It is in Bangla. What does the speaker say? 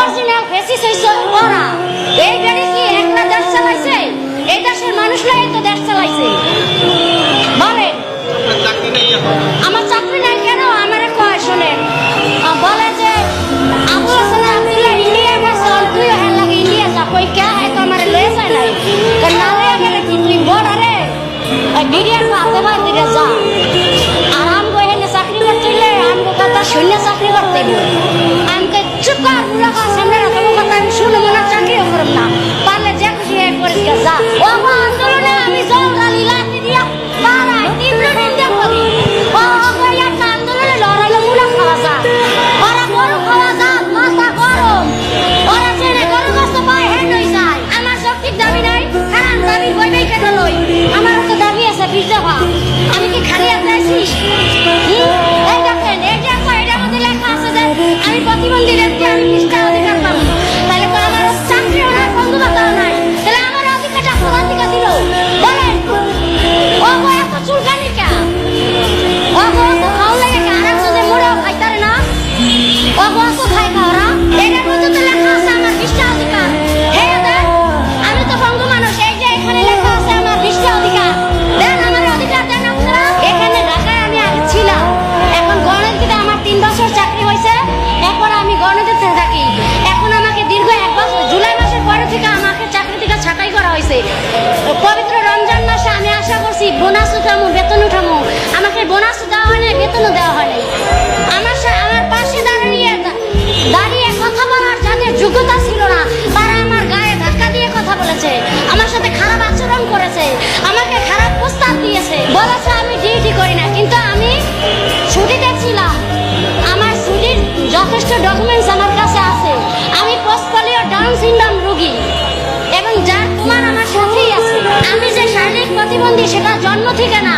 অরিজিনাল ফেসিস হইছে ওরা। এই গাড়ি কি একলা দেশ চালাইছে? এই দেশের মানুষরাই তো দেশ চালাইছে। নেই এখন আমার চাকরি নাই কেন? আমার কয় শোনে বলে যে, আবু তো যা। আর চাকরি করতে শূন্য চাকরি করতে আছে উঠামো, বেতন উঠামো। আমাকে বোনাস দেওয়া হয় নাই, বেতনও দেওয়া হয় নাই। আমার আমার পাশে দাঁড়িয়ে দাঁড়িয়ে কথা বলার যাদের যোগ্যতা ছিল না, তারা আমার গায়ে ধাক্কা দিয়ে কথা বলেছে। আমার সাথে খারাপ আচরণ করেছে। আমাকে খারাপ প্রস্তাব দিয়েছে। বলেছে আমি ডিউটি করি না, কিন্তু আমি ছুটি দেখছিলাম আমার ছুটির যথেষ্ট ডকুমেন্টস আমার কাছে আছে। আমি পোস্টপলিও ডাউন সিনড্রোম প্রতিবন্ধী সেটা জন্ম থেকে না